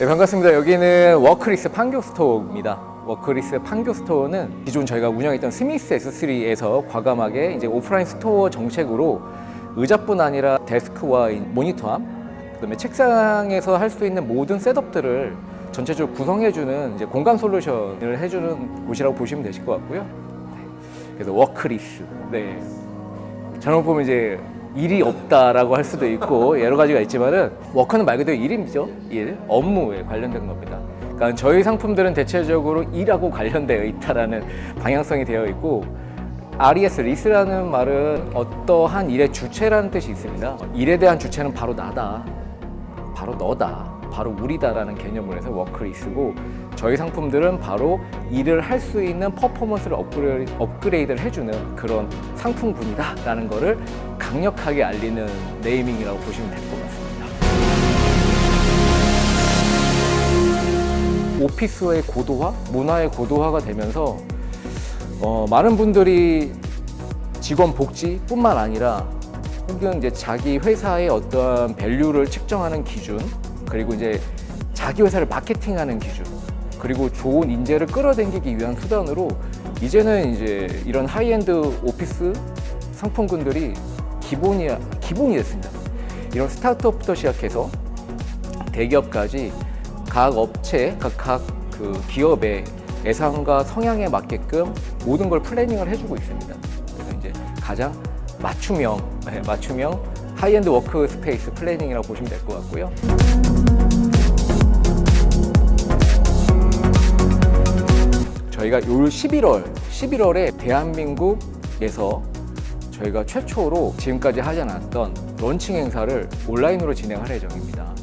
네, 반갑습니다. 여기는 워크리스 판교 스토어입니다. 워크리스 판교 스토어는 기존 저희가 운영했던 스미스 S3에서 과감하게 이제 오프라인 스토어 정책으로 의자뿐 아니라 데스크와 이 모니터함, 그다음에 책상에서 할 수 있는 모든 셋업들을 전체적으로 구성해주는 이제 공간 솔루션을 해주는 곳이라고 보시면 되실 것 같고요. 네. 그래서 워크리스. 네. 잘못 보면 이제 일이 없다라고 할 수도 있고 여러 가지가 있지만은 워커는 말 그대로 일이죠. 일, 업무에 관련된 겁니다. 그러니까 저희 상품들은 대체적으로 일하고 관련되어 있다라는 방향성이 되어 있고 RES, 리스라는 말은 어떠한 일의 주체라는 뜻이 있습니다. 일에 대한 주체는 바로 나다. 바로 너다. 바로 우리다라는 개념을 해서 워크 리스고 저희 상품들은 바로 일을 할 수 있는 퍼포먼스를 업그레이드, 업그레이드를 해주는 그런 상품군이다라는 거를 강력하게 알리는 네이밍이라고 보시면 될 것 같습니다. 오피스의 고도화, 문화의 고도화가 되면서 어, 많은 분들이 직원 복지뿐만 아니라 혹은 이제 자기 회사의 어떠한 밸류를 측정하는 기준 그리고 이제 자기 회사를 마케팅하는 기준 그리고 좋은 인재를 끌어당기기 위한 수단으로 이제는 이제 이런 하이엔드 오피스 상품군들이 기본이 기본이 됐습니다. 이런 스타트업부터 시작해서 대기업까지 각 업체, 각, 각그 기업의 예상과 성향에 맞게끔 모든 걸 플래닝을 해주고 있습니다. 그래서 이제 가장 맞춤형, 네, 맞춤형 하이엔드 워크 스페이스 플래닝이라고 보시면 될 것 같고요. 저희가 올 11월, 11월에 대한민국에서 저희가 최초로 지금까지 하지 않았던 런칭 행사를 온라인으로 진행할 예정입니다.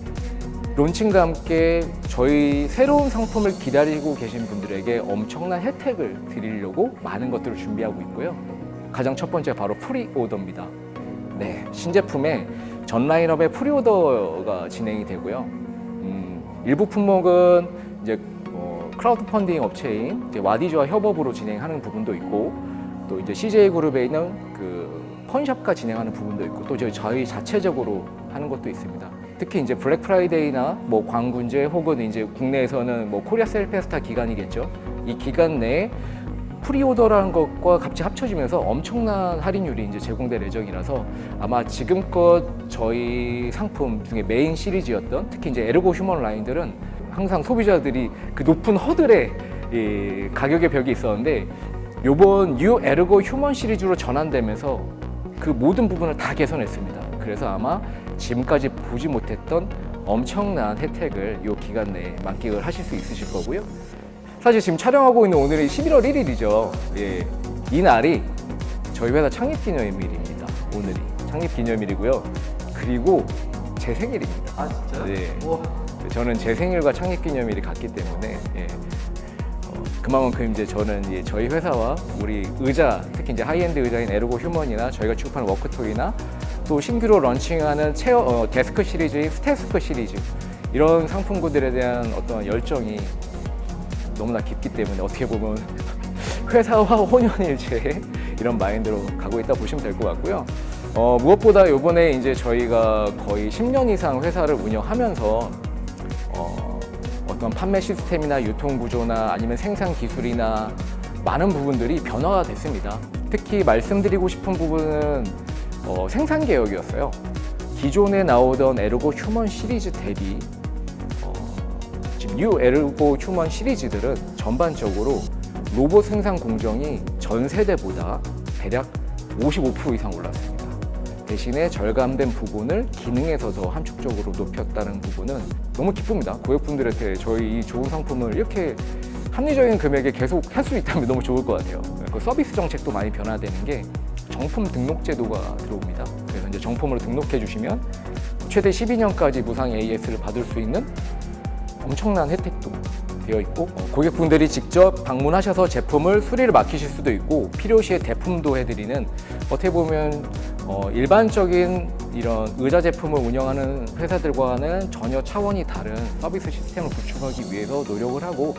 론칭과 함께 저희 새로운 상품을 기다리고 계신 분들에게 엄청난 혜택을 드리려고 많은 것들을 준비하고 있고요. 가장 첫 번째 바로 프리오더입니다. 네, 신제품의 전 라인업의 프리오더가 진행이 되고요. 음, 일부 품목은 이제 어, 크라우드 펀딩 업체인 와디즈와 협업으로 진행하는 부분도 있고 또 이제 CJ 그룹에 있는 그 펀샵과 진행하는 부분도 있고 또 저희, 저희 자체적으로 하는 것도 있습니다. 특히 이제 블랙 프라이데이나 뭐 광군제 혹은 이제 국내에서는 뭐 코리아 셀 페스타 기간이겠죠. 이 기간 내에 프리오더라는 것과 같이 합쳐지면서 엄청난 할인율이 이제 제공될 예정이라서 아마 지금껏 저희 상품 중에 메인 시리즈였던 특히 이제 에르고 휴먼 라인들은 항상 소비자들이 그 높은 허들에 이 가격의 벽이 있었는데 요번 뉴 에르고 휴먼 시리즈로 전환되면서 그 모든 부분을 다 개선했습니다. 그래서 아마 지금까지 보지 못했던 엄청난 혜택을 이 기간 내에 만끽을 하실 수 있으실 거고요. 사실 지금 촬영하고 있는 오늘이 11월 1일이죠. 예. 이 날이 저희 회사 창립 기념일입니다. 오늘이 창립 기념일이고요. 그리고 제 생일입니다. 아 진짜요? 네. 우와. 저는 제 생일과 창립 기념일이 같기 때문에 예. 어, 그만큼 이제 저는 이제 저희 회사와 우리 의자 특히 이제 하이엔드 의자인 에르고 휴먼이나 저희가 취급하는 워크토이나 또 신규로 런칭하는 체어 어, 데스크 시리즈인 스테스크 시리즈 이런 상품군들에 대한 어떤 열정이 너무나 깊기 때문에 어떻게 보면 회사와 혼연일체 이런 마인드로 가고 있다 보시면 될 것 같고요. 어, 무엇보다 이번에 이제 저희가 거의 10년 이상 회사를 운영하면서 어, 어떤 판매 시스템이나 유통 구조나 아니면 생산 기술이나 많은 부분들이 변화가 됐습니다. 특히 말씀드리고 싶은 부분은 어, 생산 개혁이었어요. 기존에 나오던 에르고 휴먼 시리즈 대비 어, 지금 뉴 에르고 휴먼 시리즈들은 전반적으로 로봇 생산 공정이 전 세대보다 대략 55% 이상 올랐습니다. 대신에 절감된 부분을 기능에서 더 함축적으로 높였다는 부분은 너무 기쁩니다. 고객분들한테 저희 이 좋은 상품을 이렇게 합리적인 금액에 계속 할 수 있다면 너무 좋을 것 같아요. 그 서비스 정책도 많이 변화되는 게 정품 등록 제도가 들어옵니다. 그래서 이제 정품으로 등록해 주시면 최대 12년까지 무상 AS를 받을 수 있는 엄청난 혜택도 되어 있고 어, 고객분들이 직접 방문하셔서 제품을 수리를 맡기실 수도 있고 필요시에 대품도 해드리는 어떻게 보면 어, 일반적인 이런 의자 제품을 운영하는 회사들과는 전혀 차원이 다른 서비스 시스템을 구축하기 위해서 노력을 하고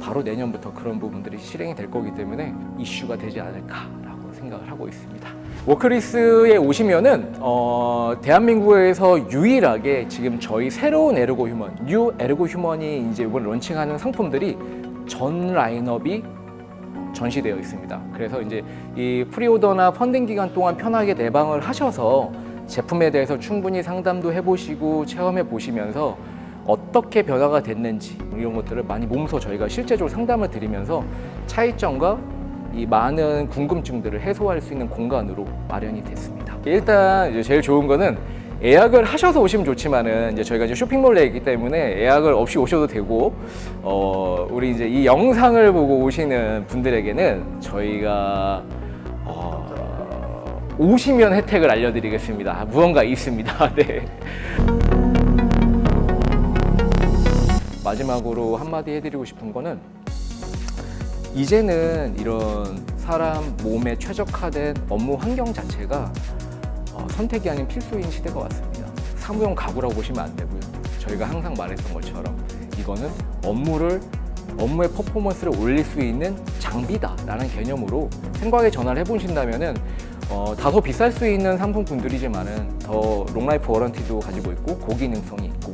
바로 내년부터 그런 부분들이 실행이 될 거기 때문에 이슈가 되지 않을까라고 생각을 하고 있습니다. 워크리스에 오시면은 어, 대한민국에서 유일하게 지금 저희 새로운 에르고 휴먼, 뉴 에르고 휴먼이 이제 이번 런칭하는 상품들이 전 라인업이 전시되어 있습니다. 그래서 이제 이 프리오더나 펀딩 기간 동안 편하게 내방을 하셔서 제품에 대해서 충분히 상담도 해보시고 체험해 보시면서 어떻게 변화가 됐는지 이런 것들을 많이 몸소 저희가 실제적으로 상담을 드리면서 차이점과 이 많은 궁금증들을 해소할 수 있는 공간으로 마련이 됐습니다. 일단 이제 제일 좋은 거는 예약을 하셔서 오시면 좋지만은 이제 저희가 이제 쇼핑몰에 있기 때문에 예약을 없이 오셔도 되고 어 우리 이제 이 영상을 보고 오시는 분들에게는 저희가 어 오시면 혜택을 알려드리겠습니다. 무언가 있습니다. 네. 마지막으로 한마디 해드리고 싶은 거는 이제는 이런 사람 몸에 최적화된 업무 환경 자체가 어, 선택이 아닌 필수인 시대가 왔습니다. 사무용 가구라고 보시면 안 되고요. 저희가 항상 말했던 것처럼 이거는 업무를 업무의 퍼포먼스를 올릴 수 있는 장비다라는 개념으로 생각의 전환을 해보신다면은 어, 다소 비쌀 수 있는 상품군들이지만은 더 롱라이프 워런티도 가지고 있고 고기능성이 있고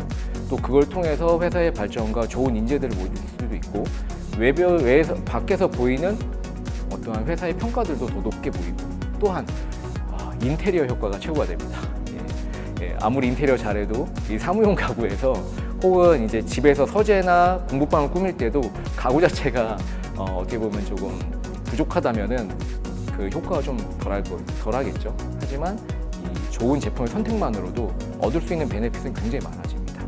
또 그걸 통해서 회사의 발전과 좋은 인재들을 모을 수도 있고 외부 외에서 밖에서 보이는 어떠한 회사의 평가들도 더 높게 보이고 또한 아, 인테리어 효과가 최고가 됩니다. 예, 예, 아무리 인테리어 잘해도 이 사무용 가구에서 혹은 이제 집에서 서재나 공부방을 꾸밀 때도 가구 자체가 어, 어떻게 보면 조금 부족하다면은 그 효과가 좀 덜할 거 덜하겠죠. 하지만 이 좋은 제품의 선택만으로도 얻을 수 있는 베네핏은 굉장히 많아집니다.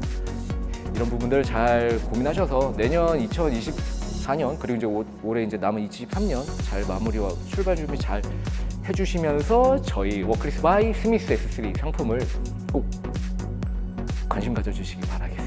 이런 부분들 잘 고민하셔서 내년 2024년 그리고 이제 올- 올해 이제 남은 23년 잘 마무리와 출발 준비 잘 해주시면서 저희 워크리스 바이 스미스 S3 상품을 꼭 관심 가져주시기 바라겠습니다.